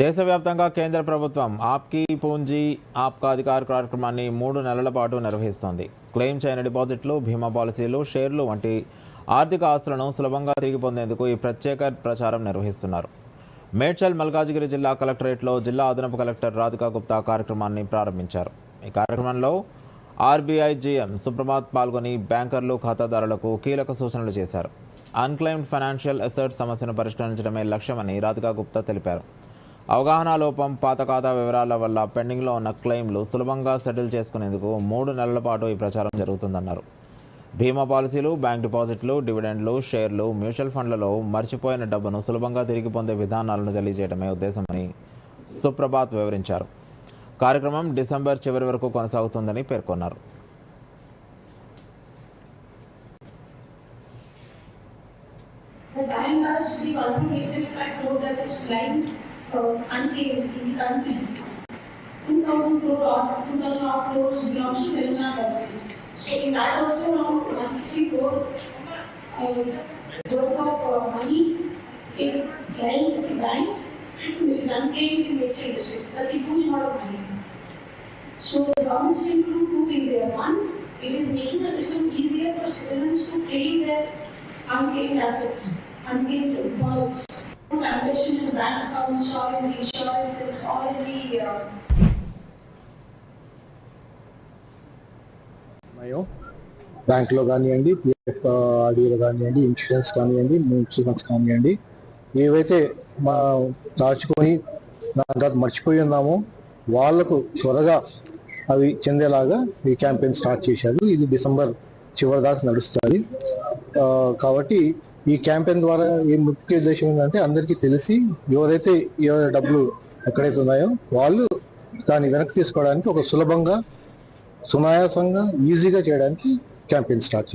దేశవ్యాప్తంగా కేంద్ర ప్రభుత్వం ఆప్కి పూంజీ ఆప్కా అధికార కార్యక్రమాన్ని మూడు నెలల పాటు నిర్వహిస్తోంది. క్లెయిమ్ చేయని డిపాజిట్లు బీమా పాలసీలు షేర్లు వంటి ఆర్థిక ఆస్తులను సులభంగా తిరిగి పొందేందుకు ఈ ప్రత్యేక ప్రచారం నిర్వహిస్తున్నారు. మేడ్చల్ మల్కాజిగిరి జిల్లా కలెక్టరేట్లో జిల్లా అదనపు కలెక్టర్ రాధికా గుప్తా కార్యక్రమాన్ని ప్రారంభించారు. ఈ కార్యక్రమంలో ఆర్బీఐ జీఎం సుప్రభాత్ పాల్గొని బ్యాంకర్లు ఖాతాదారులకు కీలక సూచనలు చేశారు. అన్క్లెయిమ్డ్ ఫైనాన్షియల్ అసెట్స్ సమస్యను పరిష్కరించడమే లక్ష్యమని రాధికా గుప్తా తెలిపారు. అవగాహన లోపం పాత ఖాతా వివరాల వల్ల పెండింగ్లో ఉన్న క్లెయిమ్లు సులభంగా సెటిల్ చేసుకునేందుకు మూడు నెలల పాటు ఈ ప్రచారం జరుగుతుందన్నారు. బీమా పాలసీలు బ్యాంక్ డిపాజిట్లు డివిడెండ్లు షేర్లు మ్యూచువల్ ఫండ్లలో మర్చిపోయిన డబ్బును సులభంగా తిరిగి పొందే విధానాలను తెలియజేయడమే ఉద్దేశమని సుప్రభాత్ వివరించారు. కార్యక్రమం డిసెంబర్ చివరి వరకు కొనసాగుతుందని పేర్కొన్నారు. The bank does the that is unclaimed in the country. Two thousand crore or two thousand odd crores belongs to Telangana government. So in that also around one sixty crore uh, worth of money is lying in banks, which is unclaimed in Medicine district. That's a huge amount of money. So the government is going to do two things here. One, it is making the system easier for citizens to claim their unclaimed assets, unclaimed deposits. Transaction the bank accounts all the insurances all the um, uh, బ్యాంక్లో కానివ్వండి PF ఆర్డీలో కానివ్వండి insurance కానివ్వండి insurance కానివ్వండి. ఏవైతే మా దాచుకొని దాని తర్వాత మర్చిపోయి ఉన్నామో. వాళ్ళకు త్వరగా అవి చెందేలాగా ఈ క్యాంపెయిన్ స్టార్ట్ చేశారు. ఇది డిసెంబర్ చివరి దాకా నడుస్తుంది. కాబట్టి ఈ క్యాంపెయిన్ ద్వారా ఏ ముఖ్య ఉద్దేశం ఏంటంటే అందరికీ తెలిసి ఎవరైతే ఎవరి డబ్బులు ఎక్కడైతే ఉన్నాయో వాళ్ళు దాన్ని వెనక్కి తీసుకోవడానికి ఒక సులభంగా సునాయాసంగా ఈజీగా చేయడానికి క్యాంపెయిన్ స్టార్ట్